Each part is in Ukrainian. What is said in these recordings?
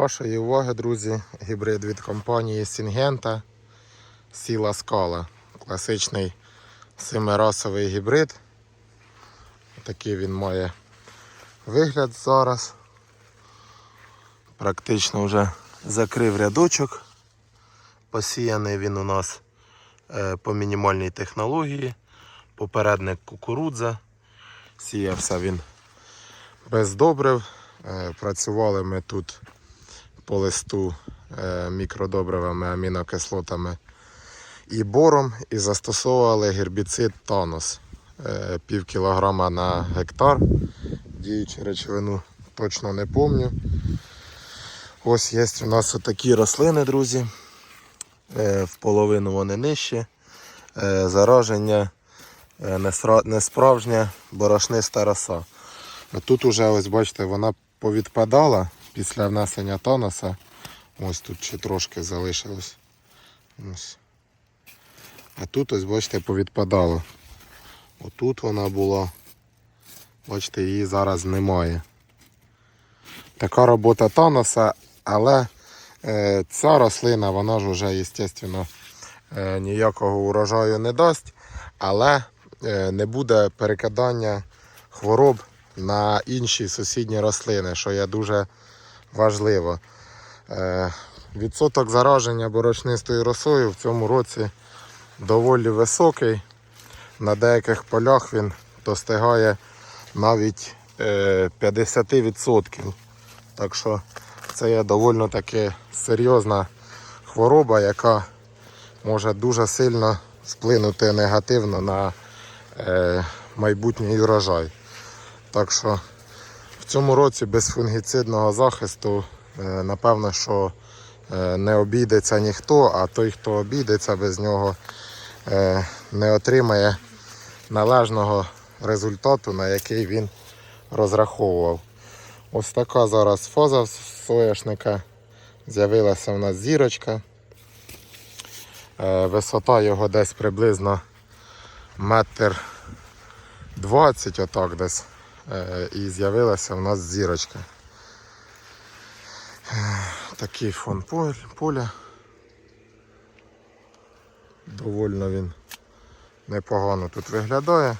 вашої уваги, друзі, гібрид від компанії Syngenta Сіла Скала. Класичний семирасовий гібрид. Такий він має вигляд зараз. Практично вже закрив рядочок. Посіяний він у нас е, по мінімальній технології. Попередник кукурудза. Сіявся він без добрив. Е, Працювали ми тут по листу е, мікродобривами, амінокислотами і бором, і застосовували гербіцид Танос е, пів кілограма на гектар. Діючу речовину точно не помню. Ось є у нас отакі рослини, друзі. Е, В половину вони нижчі. Зараження несправжня борошниста роса. Тут уже, ось бачите, вона повідпадала після внесення тоноса. Ось тут ще трошки залишилось. Ось. А тут ось, бачите, повідпадало. Отут вона була. Бачите, її зараз немає. Така робота тоноса, але е, ця рослина, вона ж вже, звісно, е, ніякого урожаю не дасть, але е, не буде перекидання хвороб на інші сусідні рослини, що є дуже важливо. Е, Відсоток зараження борошнистою росою в цьому році доволі високий. На деяких полях він достигає навіть е, 50%. Так що це є доволі таки серйозна хвороба, яка може дуже сильно вплинути негативно на е, майбутній урожай. Так що в цьому році без фунгіцидного захисту, е, напевно, що е, не обійдеться ніхто, а той, хто обійдеться без нього, е, не отримає належного результату, на який він розраховував. Ось така зараз фаза соняшника. З'явилася в нас зірочка. Висота його десь приблизно метр 20, отак десь. Е, І з'явилася в нас зірочка. Такий фон поля. Довольно він непогано тут виглядає.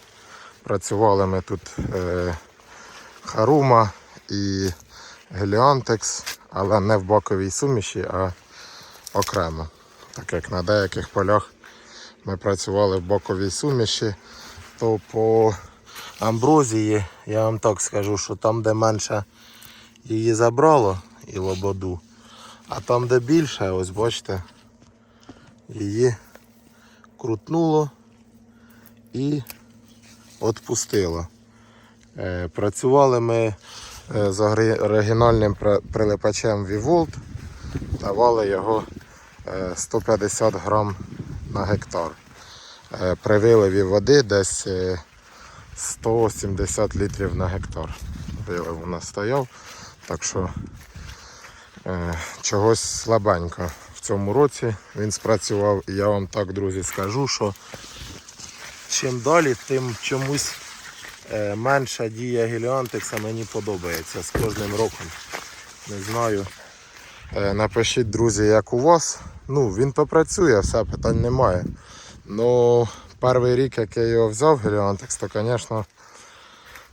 Працювали ми тут е, Харума і Геліантекс, але не в баковій суміші, а окремо. Так як на деяких полях ми працювали в боковій суміші, то по амброзії я вам так скажу, що там, де менше її забрало і лободу, а там, де більше, ось бачите, її крутнуло і відпустило. Е, Працювали ми е, з оригінальним прилипачем Vivolt, давали його е, 150 грам на гектар. Е, При виливі води десь е, 170 літрів на гектар. Вилив у нас стояв, так що е, чогось слабенько в цьому році він спрацював. І я вам так, друзі, скажу, що чим далі, тим чомусь е, менша дія геліантекса мені подобається з кожним роком. Не знаю. Е, напишіть, друзі, як у вас. Ну, він попрацює, все, питань немає. Ну, перший рік, як я його взяв, геліантекс, то, звісно,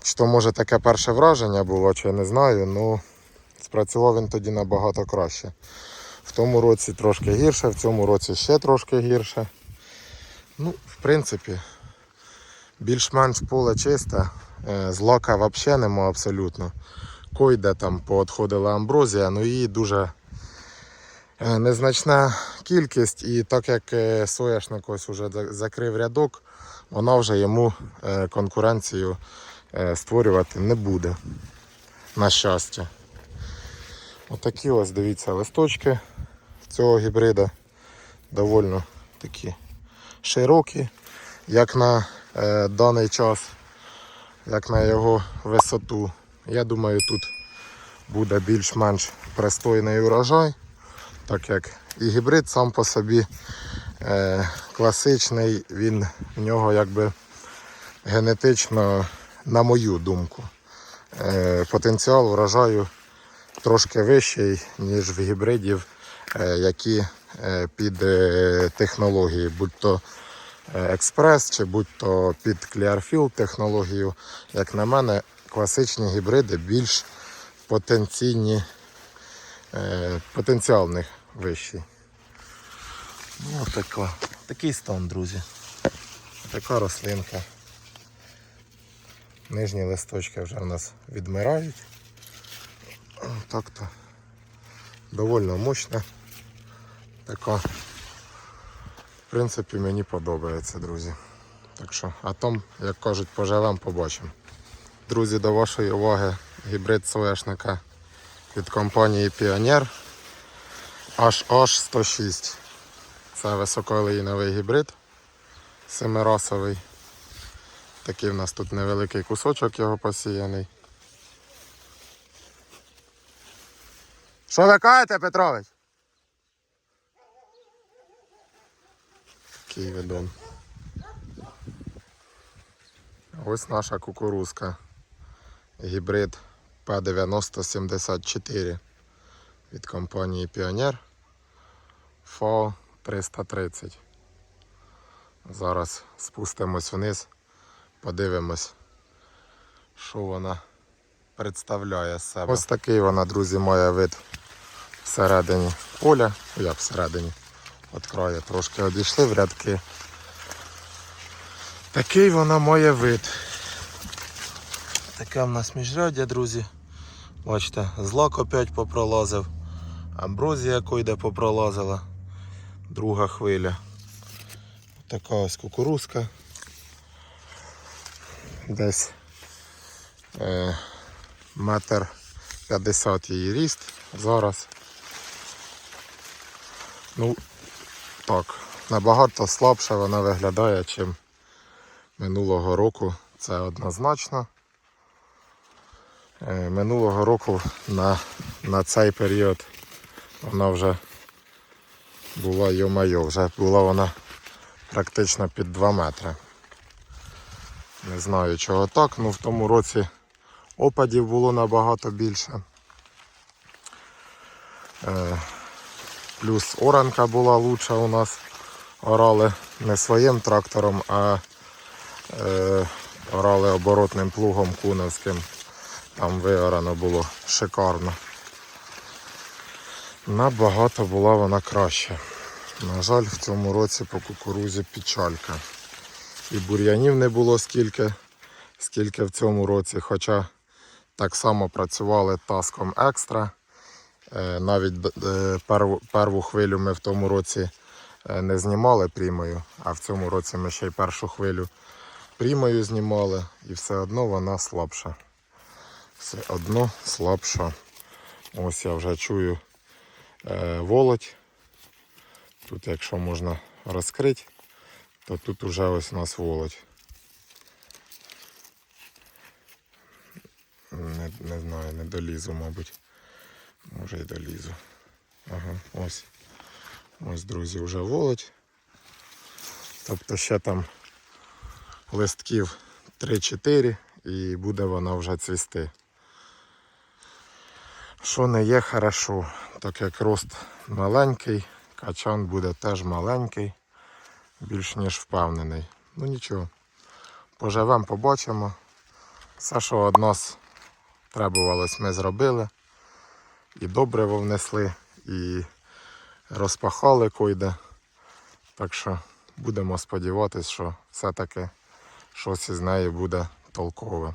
чи то може таке перше враження було, чи я не знаю, ну спрацював він тоді набагато краще. В тому році трошки гірше, в цьому році ще трошки гірше. Ну, в принципі, більш-менш поле чисте, е, злака взагалі нема абсолютно. Койде там поотходила амброзія, ну її дуже незначна кількість, і так як е, соняшник ось уже закрив рядок, вона вже йому е, конкуренцію е, створювати не буде. На щастя. Отакі ось дивіться листочки цього гібрида. Довольно такі широкі, як на е, даний час, як на його висоту. Я думаю, тут буде більш-менш пристойний урожай, так як і гібрид сам по собі е, класичний, він в нього якби генетично, на мою думку, е, потенціал врожаю трошки вищий, ніж в гібридів, е, які е, під е, технології, будь то е, експрес чи будь то під Clearfield технологію. Як на мене, класичні гібриди більш потенційні, е, потенціал в вищий. Ну, така, такий стан, друзі. Така рослинка. Нижні листочки вже в нас відмирають. Так-то довольно мощна. Така. В принципі, мені подобається, друзі. Так що, а там, як кажуть, поживемо, побачимо. Друзі, до вашої уваги гібрид соняшника від компанії Pioneer HH106. Це високоолеїновий гібрид семирасовий. Такий в нас тут невеликий кусочок його посіяний. Що ви кажете, Петрович? Такий видон. Ось наша кукурузка. Гібрид P9074 від компанії Pioneer FO 330. Зараз спустимось вниз, подивимось, що вона представляє себе. Ось такий вона, друзі, має вид всередині поля. Як всередині? От краю трошки одійшли в рядки. Такий вона має вид. Таке в нас міжряддя, друзі. Бачите, злак опять попролазив. Амброзія койде попролазила. Друга хвиля. Така ось кукурузка. Десь е, метр 50 її ріст зараз. Ну, так, набагато слабше вона виглядає, чим минулого року. Це однозначно. Е, Минулого року на, на цей період вона вже була йо-майо, вже була вона практично під 2 метри. Не знаю чого так, ну в тому році опадів було набагато більше. Е, плюс оранка була лучша у нас. Орали не своїм трактором, а е, орали оборотним плугом куновським. Там виорано було шикарно. Набагато була вона краща. На жаль, в цьому році по кукурузі печалька. І бур'янів не було скільки, скільки в цьому році. Хоча так само працювали таском екстра. Е, Навіть перву, перву хвилю ми в тому році е, не знімали прімою, а в цьому році ми ще й першу хвилю прімою знімали і все одно вона слабша. Все одно слабша. Ось я вже чую волоть. Тут, якщо можна розкрити, то тут вже ось у нас волоть. Не, не знаю, не долізу, мабуть. Може й долізу. Ага, ось. Ось, друзі, вже волоть. Тобто ще там листків 3-4 і буде вона вже цвісти. Що не є хорошо, так як рост маленький, качан буде теж маленький, більш ніж впевнений. Ну нічого, поживемо, побачимо. Все, що від требувалось, ми зробили. І добриво внесли, і розпахали койде. Так що будемо сподіватися, що все-таки щось із неї буде толкове.